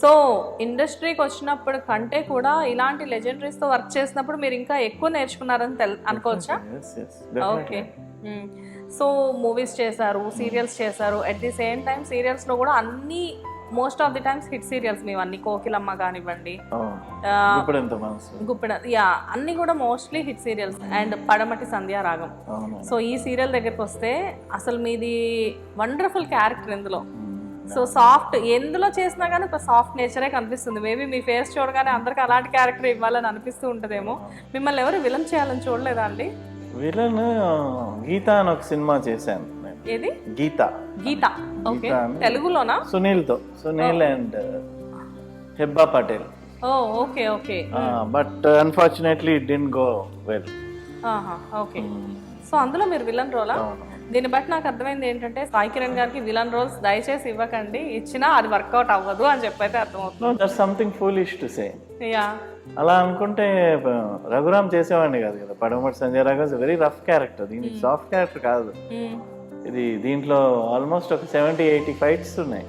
So ఇండస్ట్రీకి వచ్చినప్పుడు కంటే కూడా ఇలాంటి లెజెండరీస్తో వర్క్ చేసినప్పుడు మీరు ఇంకా ఎక్కువ నేర్చుకున్నారని తెల్ అనుకోవచ్చా? ఓకే. సో మూవీస్ చేశారు సీరియల్స్ చేశారు. అట్ ది సేమ్ టైం సీరియల్స్లో కూడా అన్ని most of the times hit serials మీవన్నీ. Kokilamma కానివ్వండి గుప్పెడ యా అన్ని కూడా మోస్ట్లీ హిట్ సీరియల్స్ అండ్ పడమటి సంధ్యారాగం సో ఈ సీరియల్ దగ్గరికి వస్తే అసలు మీది వండర్ఫుల్ క్యారెక్టర్ ఇందులో. సో సాఫ్ట్ ఎందులో చేసినా కానీ ఒక సాఫ్ట్ నేచరే కనిపిస్తుంది. మేబీ మీ ఫేస్ చూడగానే అందరికి అలాంటి క్యారెక్టర్ ఇవ్వాలని అనిపిస్తూ ఉంటుందేమో. మిమ్మల్ని ఎవరు విలన్ చేయాలని చూడలేదా అండి? విలన్ గీత అని ఒక సినిమా చేశాను ఏది? గీత. గీత. ఓకే. తెలుగులోనా? సునీల్తో. Sunil and Hebah Patel. Oh okay okay. But unfortunately it didn't go well okay. So అందులో మీరు విలన్ రోలా? దీన్ని బట్టి నాకు అర్థమైంది ఏంటంటే సాయి కిరణ్ గారికి విలన్ రోల్స్ దయచేసి ఇవ్వకండి. ఇచ్చినా అది వర్కౌట్ అవ్వదు అని చెప్పైతే అర్థమవుతుంది. That something foolish to say yeah. అలా అనుకుంటే రఘురామ్ చేసేవాడిని కాదు కదా. Padamati Sanjay Raghav very rough character దీని సాఫ్ట్ క్యారెక్టర్ కాదు. ఇది దీంట్లో ఆల్మోస్ట్ ఒక సెవెంటీ ఎయిటీ ఫైట్స్ ఉన్నాయి.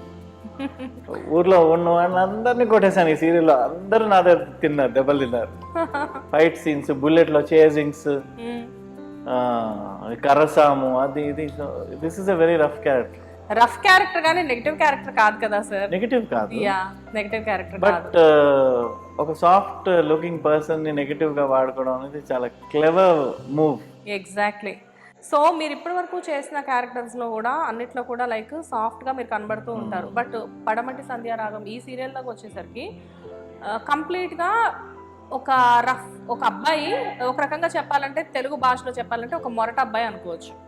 ఊర్లో ఉన్న వాళ్ళందరినీ కొట్టేశాను ఈ సీరియల్లో అందరూ నా దగ్గర తిన్నారు దెబ్బలు తిన్నారు. ఫైట్ సీన్స్ బుల్లెట్లో చేజింగ్స్ కర్రసాము అది ఇది. This is a very rough character rough character కానీ నెగిటివ్ క్యారెక్టర్ కాదు కదా సార్ నెగిటివ్ కాదు. యా నెగిటివ్ క్యారెక్టర్ కాదు. బట్ ఒక సాఫ్ట్ లుకింగ్ పర్సన్ని నెగిటివ్గా వాడుకోవడం అనేది చాలా క్లెవర్ మూవ్ ఎగ్జాక్ట్లీ సో మీరు ఇప్పటి వరకు చేసిన క్యారెక్టర్స్లో కూడా అన్నిట్లో కూడా లైక్ సాఫ్ట్గా మీరు కనబడుతూ ఉంటారు. బట్ పడమటి సంధ్యారాగం ఈ సీరియల్లోకి వచ్చేసరికి కంప్లీట్గా ఒక రఫ్ ఒక అబ్బాయి ఒక రకంగా చెప్పాలంటే తెలుగు భాషలో చెప్పాలంటే ఒక మొరట అబ్బాయి అనుకోవచ్చు.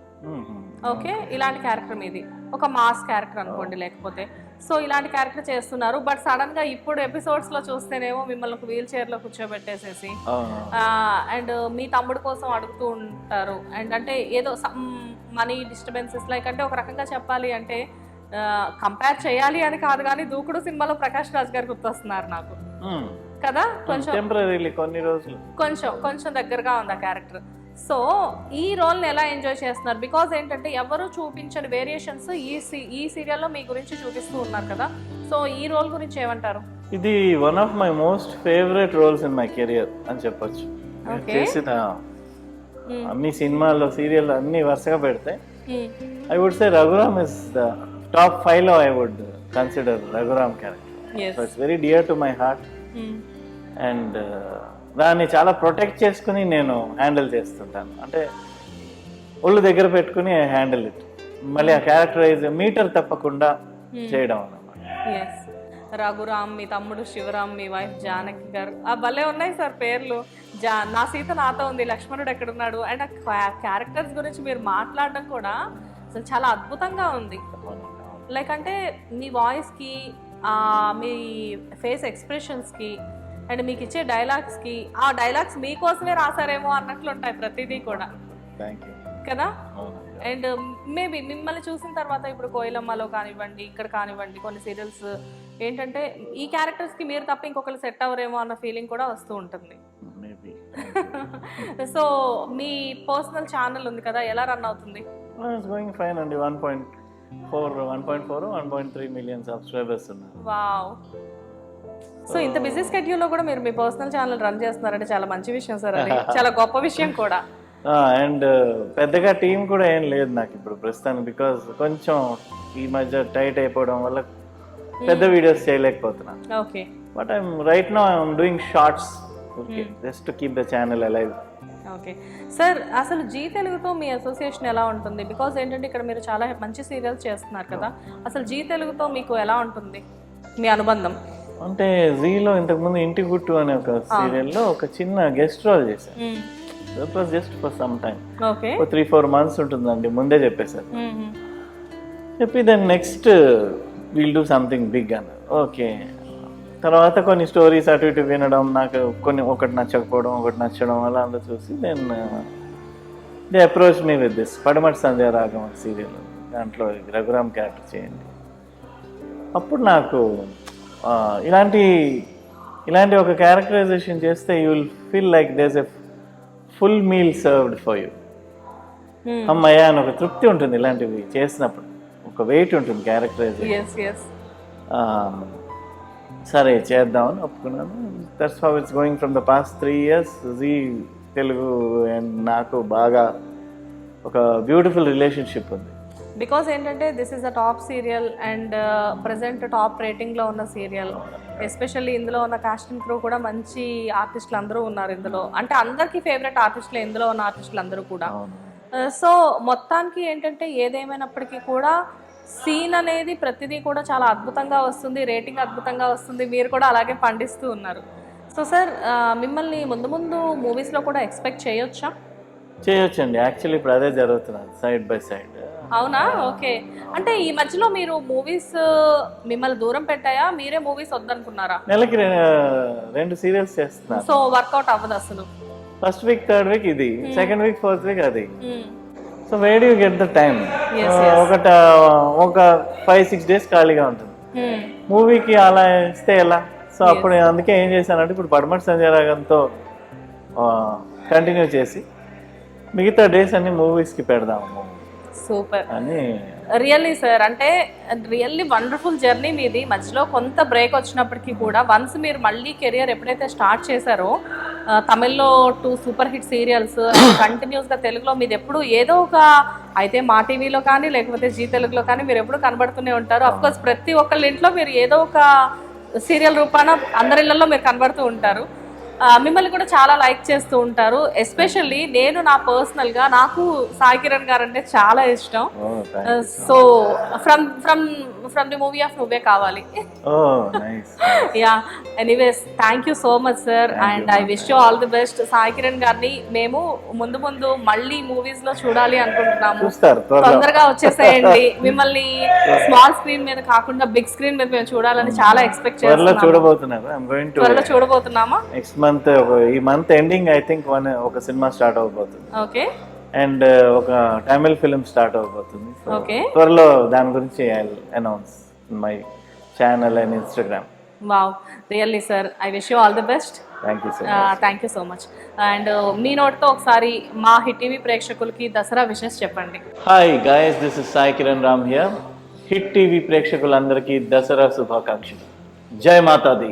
ఓకే? ఇలాంటి క్యారెక్టర్ మీది. ఒక మాస్ క్యారెక్టర్ అనుకోండి లేకపోతే. సో ఇలాంటి క్యారెక్టర్ చేస్తున్నారు. బట్ సడన్గా ఇప్పుడు ఎపిసోడ్స్లో చూస్తేనేమో మిమ్మల్ని ఒక వీల్ చైర్లో కూర్చోబెట్టేసేసి అండ్ మీ తమ్ముడు కోసం అడుగుతూ ఉంటారు. అండ్ అంటే ఏదో మనీ డిస్టర్బెన్సెస్ లైక్ అంటే ఒక రకంగా చెప్పాలి అంటే కంపేర్ చేయాలి అని కాదు కానీ దూకుడు సినిమాలో ప్రకాష్ రాజ్ గారు గుర్తొస్తున్నారు నాకు. కదా? కొంచెం టెంపరీలీ కొన్ని రోజులు. కొంచెం కొంచెం దగ్గరగా ఉంది ఆ క్యారెక్టర్ సో ఈ రోల్ని ఎలా ఎంజాయ్ చేస్తున్నారు? బికాజ్ ఏంటంటే ఎవరు చూపించని వేరియేషన్స్ ఈ సీ- ఈ సీరియల్లో మీ గురించి చూపిస్తూ ఉన్నారు కదా? సో ఈ రోల్ గురించి ఏమంటారు? ఇది one of my most favourite roles in my career అని చెప్పొచ్చు. చేసిన Hmm. అన్ని సినిమాల్లో సీరియల్ అన్ని వరుసగా పెడితే. I would say Raghuram is top ఫైవ్లో I would consider Raghuram character it's very dear to my heart. And దాన్ని చాలా ప్రొటెక్ట్ చేసుకుని నేను హ్యాండిల్ చేస్తుంటాను. అంటే ఒళ్ళు దగ్గర పెట్టుకుని హ్యాండిల్ ఇట్. మళ్ళీ ఆ క్యారెక్టరైజ్ మీటర్ తప్పకుండా చేయడం అన్నమాట. ఎస్ రఘురామ్ మీ తమ్ముడు శివరామ్ మీ వైఫ్ జానకి గారు. ఆ భలే ఉన్నాయి సార్ పేర్లు. జా నా సీత నాతో ఉంది లక్ష్మణుడు ఎక్కడున్నాడు. అండ్ ఆ క్యారెక్టర్స్ గురించి మీరు మాట్లాడడం కూడా అసలు చాలా అద్భుతంగా ఉంది. లైక్ అంటే మీ వాయిస్కి మీ ఫేస్ ఎక్స్ప్రెషన్స్కి అండ్ మీకు ఇచ్చే డైలాగ్స్కి ఆ డైలాగ్స్ మీకోసమే రాసారేమో అన్నట్లు ఉంటాయి ప్రతిదీ కూడా. కదా? అండ్ మేబీ మిమ్మల్ని చూసిన తర్వాత ఇప్పుడు కోయిలమ్మలో కానివ్వండి ఇక్కడ కానివ్వండి కొన్ని సీరియల్స్ ఏంటంటే ఈ క్యారెక్టర్స్కి మీరు తప్ప ఇంకొకరు సెట్ అవ్వరేమో అన్న ఫీలింగ్ కూడా వస్తూ ఉంటుంది. సో మీ పర్సనల్ ఛానల్ ఉంది కదా ఎలా రన్ అవుతుంది? గోయింగ్ ఫైన్ అండి. One point four one point four one point three million subscribers ఉన్నారు. వావ్. సో ఇంత బిజీ స్కెడ్యూల్లో కూడా మీరు మీ పర్సనల్ ఛానల్ రన్ చేస్తున్నారంటే చాలా మంచి విషయం సార్ అది. చాలా గొప్ప విషయం కూడా. అండ్ పెద్దగా టీం కూడా ఏం లేదు నాకు ఇప్పుడు ప్రస్తుతానికి బికాస్ కొంచెం ఈ మధ్య టైట్ అయిపోవడం వల్ల పెద్ద వీడియోస్ చేయలేకపోతున్నాను. Okay but I'm right now I'm doing shorts okay just keep the channel alive okay. Sir అసలు జీ తెలుగుతో మీ అసోసియేషన్ ఎలా ఉంటుంది? బికాజ్ ఏంటంటే ఇక్కడ మీరు చాలా మంచి సీరియల్స్ చేస్తున్నారు కదా. అసలు జీ తెలుగుతో మీకు ఎలా ఉంటుంది? మీ అనుబంధం? అంటే జీలో ఇంతకుముందు ఇంటి గుట్టు అనే ఒక సీరియల్లో ఒక చిన్న గెస్ట్ రోల్ చేశాను that was just for some time okay. ఒక త్రీ ఫోర్ మంత్స్ ఉంటుందండి ముందే చెప్పేశారు. చెప్పి దాన్ని next will do something big అన్నారు. ఓకే. తర్వాత కొన్ని స్టోరీస్ అటు ఇటు వినడం నాకు కొన్ని ఒకటి నచ్చకపోవడం ఒకటి నచ్చడం అలా అంతా చూసి then they approach me with this Padamati Sandhya Ragam serial దాంట్లో రఘురామ్ క్యారెక్టర్ చేయండి. అప్పుడు నాకు ఇలాంటి ఇలాంటి ఒక క్యారెక్టరైజేషన్ చేస్తే you will feel like there's a full meal served for you అమ్మయ్య అని ఒక తృప్తి ఉంటుంది ఇలాంటివి చేసినప్పుడు. ఒక వెయిట్ ఉంటుంది క్యారెక్టరైజేషన్ సరే చేద్దామని ఒప్పుకున్నాను. That's how it's going from the past three years Zee Telugu and నాకు బాగా ఒక బ్యూటిఫుల్ రిలేషన్షిప్ ఉంది. బికాస్ ఏంటంటే this is a top serial and present top రేటింగ్లో ఉన్న సీరియల్ ఎస్పెషల్లీ ఇందులో ఉన్న కాస్ట్ అండ్ క్రూ కూడా మంచి ఆర్టిస్టులు అందరూ ఉన్నారు ఇందులో. అంటే అందరికీ ఫేవరెట్ ఆర్టిస్టులు ఇందులో ఉన్న ఆర్టిస్టులు అందరూ కూడా సో మొత్తానికి ఏంటంటే ఏదేమైనప్పటికీ కూడా సీన్ అనేది ప్రతిదీ కూడా చాలా అద్భుతంగా వస్తుంది రేటింగ్ అద్భుతంగా వస్తుంది మీరు కూడా అలాగే పండిస్తూ ఉన్నారు. సో సార్ మిమ్మల్ని ముందు ముందు మూవీస్లో కూడా ఎక్స్పెక్ట్ చేయొచ్చా? చేయొచ్చండి. యాక్చువల్లీ ఇప్పుడు అదే జరుగుతున్నది సైడ్ బై సైడ్ అవునా? ఓకే. అంటే ఈ మధ్యలో మీరు మూవీస్ మిమ్మల్ని దూరం పెట్టాయా? మీరే మూవీస్ వద్దనుకున్నారా? నెలకి రెండు సీరియల్స్ చేస్తున్నాను సో వర్కౌట్ అవ్వదు అసలు. ఫస్ట్ వీక్ థర్డ్ వీక్ ఇది. సెకండ్ వీక్ ఫోర్త్ వీక్ అది. Hmm. సో వేడి యూ గెట్ ద టైం. ఒకట ఒక ఫైవ్ సిక్స్ డేస్ ఖాళీగా ఉంటుంది. Hmm. మూవీకి అలా ఇస్తే ఎలా? సో అప్పుడు అందుకే ఏం చేశానంటే ఇప్పుడు పడమటి సంజయ్ రాగంతో కంటిన్యూ చేసి మిగతా డేస్ అన్ని మూవీస్కి పెడదాము. సూపర్ అని రియల్లీ సార్ అంటే రియల్లీ వండర్ఫుల్ జర్నీ మీది. మధ్యలో కొంత బ్రేక్ వచ్చినప్పటికీ కూడా వన్స్ మీరు మళ్ళీ కెరియర్ ఎప్పుడైతే స్టార్ట్ చేశారో తమిళ్ళో టూ సూపర్ హిట్ సీరియల్స్ కంటిన్యూస్గా తెలుగులో మీది ఎప్పుడు ఏదో ఒక అయితే మా టీవీలో కానీ లేకపోతే జీ తెలుగులో కానీ మీరు ఎప్పుడు కనబడుతూనే ఉంటారు. అఫ్కోర్స్ ప్రతి ఒక్కళ్ళ ఇంట్లో మీరు ఏదో ఒక సీరియల్ రూపాన అందరి ఇళ్ళలో మీరు కనబడుతూ ఉంటారు. మిమ్మల్ని కూడా చాలా లైక్ చేస్తూ ఉంటారు. ఎస్పెషల్లీ నేను నా పర్సనల్గా నాకు సాయి కిరణ్ గారు అంటే చాలా ఇష్టం. So from from from the movie of Nuvve Kavali. Yeah anyways thank you so much sir and I wish you all the best Sai Kiran గారిని మేము ముందు ముందు మళ్ళీ మూవీస్లో చూడాలి అనుకుంటున్నాము. తొందరగా వచ్చేసేయండి. మిమ్మల్ని స్మాల్ స్క్రీన్ మీద కాకుండా బిగ్ స్క్రీన్ మీద మేము చూడాలని చాలా ఎక్స్పెక్ట్ చేస్తున్నాము. చూడబోతున్నామా? మంత్ ఈ month ending I think one ఒక సినిమా స్టార్ట్ అవబోతుంది. ఓకే అండ్ ఒక తమిళ్ ఫిల్మ్ స్టార్ట్ అవబోతుంది. త్వరలో దాని గురించి announce my channel and Instagram wow really sir I wish you all the best thank you so thank you so much and మీ నోట్తో ఒకసారి మా హిట్ టీవీ ప్రేక్షకులకి దసరా విషెస్ చెప్పండి. Hi guys this is Sai Kiran Ram here hit TV ప్రేక్షకులందరికీ దసరా శుభాకాంక్షలు. జై మాతాది